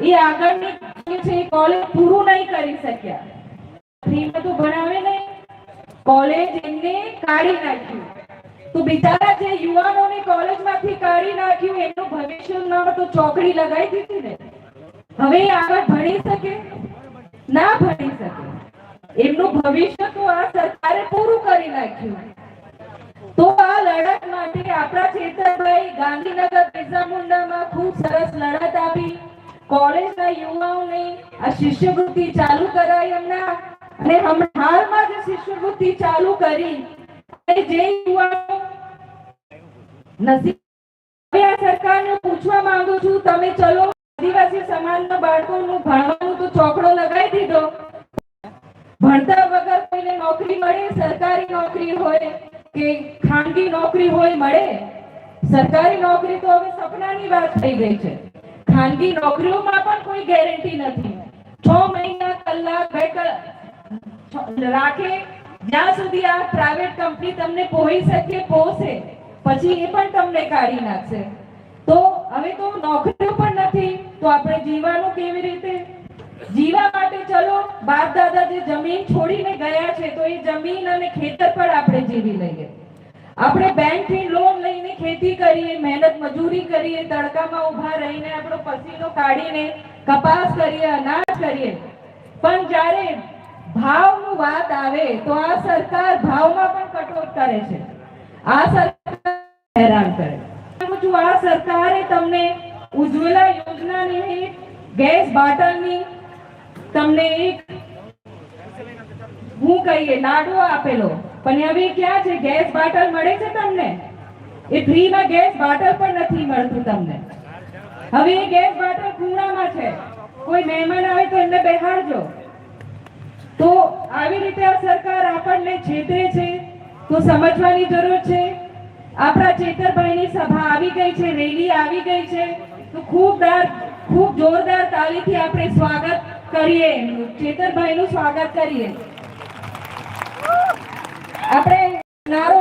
એ આગળની છે એ કોલેજ પૂરું નહીં કરી શક્યા. ફ્રીમાં તો ભણાવે નહીં. કોલેજ એમને કાઢી નાખ્યું. તો બિચારા જે યુવાનોને કોલેજમાંથી કાઢી નાખ્યું, એમનું ભવિષ્ય નામ તો ચોકડી લગાવી દીધી ને. હવે એ આગળ ભણી શકે? ના ભણી શકે. એમનું ભવિષ્ય તો આ સરકારે પૂરું કરી નાખ્યું. તો આ લડત માટે આપણા ચેતરભાઈ ગાંધીનગર બિરસા મુંડામાં ખૂબ સરસ લડત આપી. કોલેજના યુવાઓને આ શિષ્યવૃત્તિ ચાલુ કરાઈ એમના. અને હમણાં હાલમાં જે શિષ્યવૃત્તિ ચાલુ કરી. જે યુવાનો નસીબ સરકારને પૂછવા માંગુ છું, તમે ચલો, આદિવાસી સમાજના બાળકોનું ભણવાનું તો ચોકડો લગાવી દીધો. ભણતા વગર કોઈને નોકરી મળે, સરકારી નોકરી હોય કે ખાનગી નોકરી હોય, મળે. સરકારી નોકરી તો હવે સપનાની વાત થઈ ગઈ છે. ખાનગી નોકરીઓમાં પણ કોઈ ગેરંટી નથી. છ મહિના કલાક બે રાખે, જ્યાં સુધી આ પ્રાઇવેટ કંપની તમને પોહી શકે પોસે પછી એ પણ તમને કાઢી નાખશે. તો હવે તો નોકરીઓ પણ નથી, તો આપણે જીવવાનું કેવી રીતે? જીવા માટે ચલો, બાપ દાદા જે જમીન છોડીને ગયા છે, તો એ જમીન અને ખેતર પર આપણે જીવી લઈએ. આપણે બેંકથી લોન લઈને ખેતી કરીએ, મહેનત મજૂરી કરીએ, તડકામાં ઊભા રહીને આપણો પસીનો કાઢીને કપાસ કરીએ, અનાજ કરીએ. પણ જ્યારે ભાવનું વાત આવે તો આ સરકાર ભાવમાં પણ કટોત કરે છે. આ સરકાર હેરાન કરે જો આ સરકારે તમને ઉજ્જવલા યોજનાની ગેસ બાટલની તમને એક, હું કહીએ, લાડવો આપેલો. પણ હવે ક્યાં છે? ગેસ બાટલ મળે છે તમને? એ ફ્રીમાં ગેસ બાટલ પણ નથી મળતું તમને. હવે એ ગેસ બાટલ ખૂણામાં છે. કોઈ મહેમાન આવે તો એમને બેહાડજો. તો આવી રીતે આ સરકાર આપણને છેતરે છે, તો સમજવાની જરૂર છે. આપણા ચેતરભાઈની સભા આવી ગઈ છે, રેલી આવી ગઈ છે. તો ખૂબ ખૂબ જોરદાર તાલીથી આપણે સ્વાગત કરીએ. એમનું ચેતરભાઈનું સ્વાગત કરીએ. આપણે નારો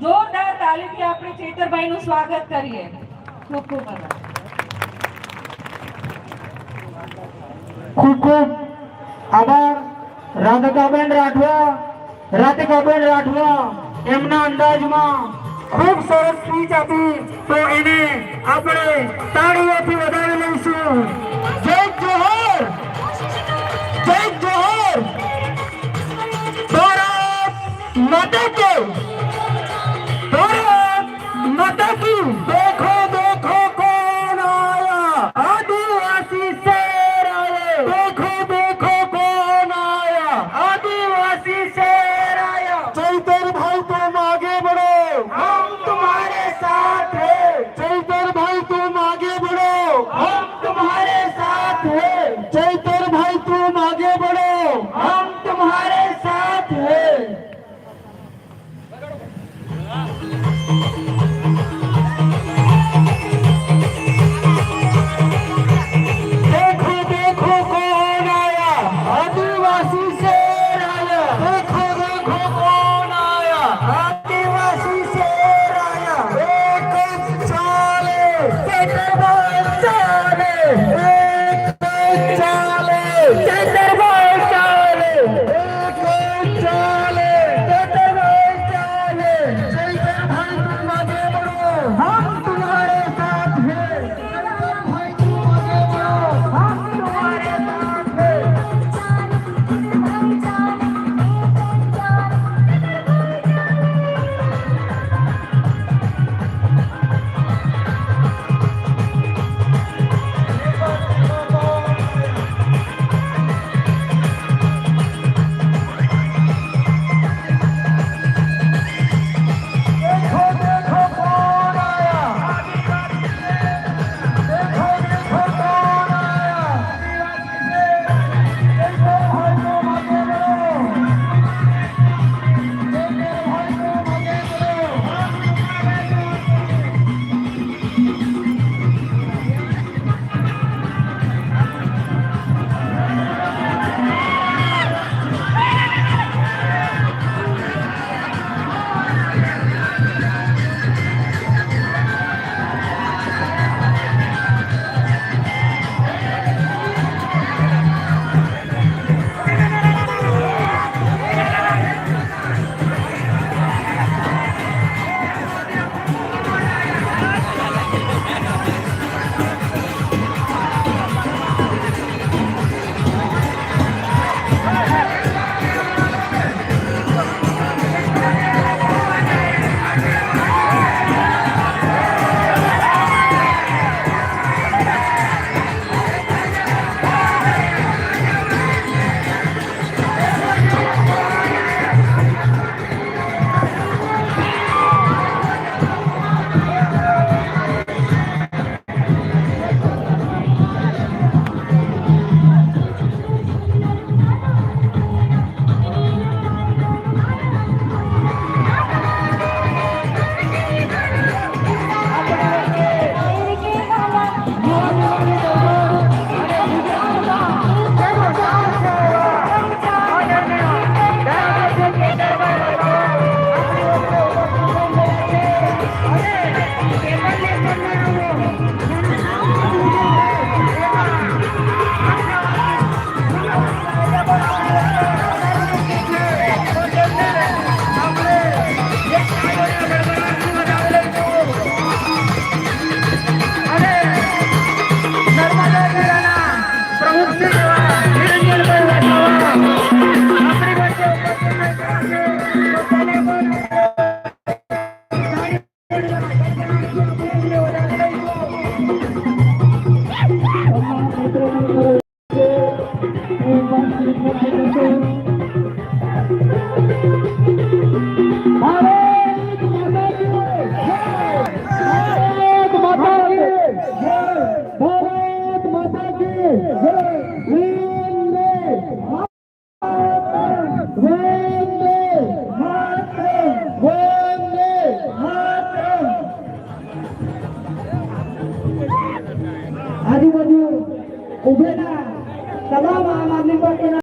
જોરદાર તાલીથી આપણે ચેતરભાઈ નું સ્વાગત કરીએ. ખૂબ ખૂબ ખૂબ ખૂબ આભાર. રાધિકાબેન રાઠવા રાધિકાબેન રાઠવા એમના અંદાજમાં ખૂબ સરસ સ્પીચ આપી. તો એને આપણે તાળીઓથી વધાવી લઈશું. જય જોહર! જય Johar! Mataku! Toro! Mataku! Toro!